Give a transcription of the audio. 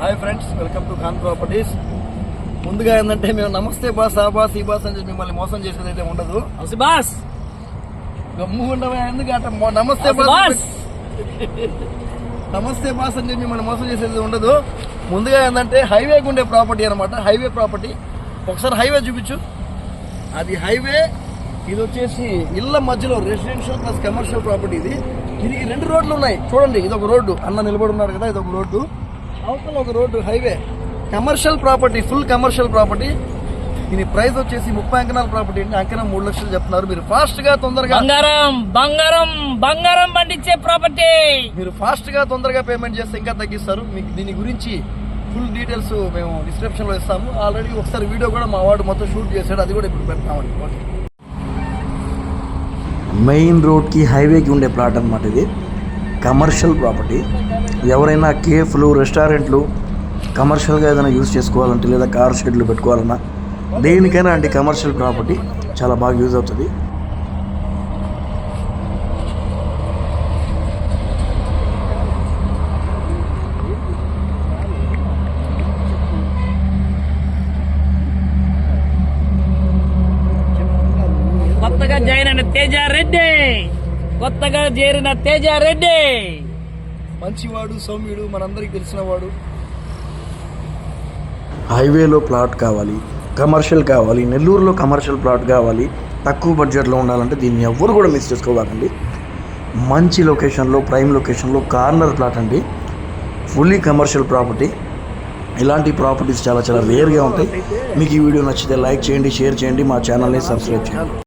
Hi friends welcome to Khan properties. ముందుగా ఏంటంటే మేము నమస్తే బాస్ ఆ బాస్ ఈ బాస్ అని చెప్పి మిమ్మల్ని మోసం చేసేది అయితే ఉండదు బాస్. గమ్ము ఉండవా ఎందుకు అట్ట? మొ- నమస్తే బాస్ నమస్తే బాస్ అని చెప్పి మిమ్మల్ని మోసం చేసేది ఉండదు. ముందుగా ఏంటంటే హైవే ఉండే ప్రాపర్టీ అనమాట హైవే ప్రాపర్టీ. ఒకసారి హైవే చూపించు. అది హైవే. ఇది వచ్చేసి ఇళ్ళ మధ్యలో రెసిడెన్షియల్ ప్లస్ కమర్షియల్ ప్రాపర్టీ ఇది. ఈ రెండు రోడ్లు ఉన్నాయి. చూడండి ఇది ఒక రోడ్డు. అన్న నిలబడి ఉన్నాడు కదా ఇది ఒక రోడ్డు. అవతల ఒక road highway. Commercial property full commercial property దీని ప్రైస్ వచ్చేసి ముప్పై అంకణాల ప్రాపర్టీ అండి. అంకణం మూడు లక్షలు చెప్తున్నారు. మీరు ఫాస్ట్గా తొందరగా బంగారం బంగారం బంగారం పండించే ప్రాపర్టీ మీరు ఫాస్ట్గా తొందరగా పేమెంట్ చేస్తే ఇంకా తగ్గిస్తారు. మీకు దీని గురించి ఫుల్ డీటెయిల్స్ మేము డిస్క్రిప్షన్లో ఇస్తాము. ఆల్రెడీ ఒకసారి వీడియో కూడా మా వాడు మొత్తం షూట్ చేశాడు. అది కూడా ఇప్పుడు పెడతామండి. మెయిన్ రోడ్కి హైవేకి ఉండే ప్లాట్ అనమాట ఇది. Commercial property. ఎవరైనా కేఫ్లు రెస్టారెంట్లు కమర్షియల్గా ఏదైనా యూజ్ చేసుకోవాలంటే లేదా కార్ షెడ్లు పెట్టుకోవాలన్నా దేనికైనా అంటే కమర్షియల్ ప్రాపర్టీ చాలా బాగా యూజ్ అవుతుంది. కొత్తగా జాయిన్ అయిన తేజ రెడ్డి కొత్తగా చేరిన తేజ రెడ్డి మంచివాడు సౌమ్యుడు మనందరికి తెలిసిన వాడు హైవేలో ప్లాట్ కావాలి కమర్షియల్ కావాలి నెల్లూరులో కమర్షియల్ ప్లాట్ కావాలి తక్కువ బడ్జెట్లో ఉండాలంటే దీన్ని ఎవ్వరు కూడా మిస్ చేసుకోవాలండి. మంచి లొకేషన్లో ప్రైమ్ లొకేషన్లో కార్నర్ ప్లాట్ అండి. Fully commercial property. ఇలాంటి ప్రాపర్టీస్ చాలా చాలా రేర్గా ఉంటాయి. మీకు ఈ వీడియో నచ్చితే లైక్ చేయండి షేర్ చేయండి మా ఛానల్ని సబ్స్క్రైబ్ చేయండి.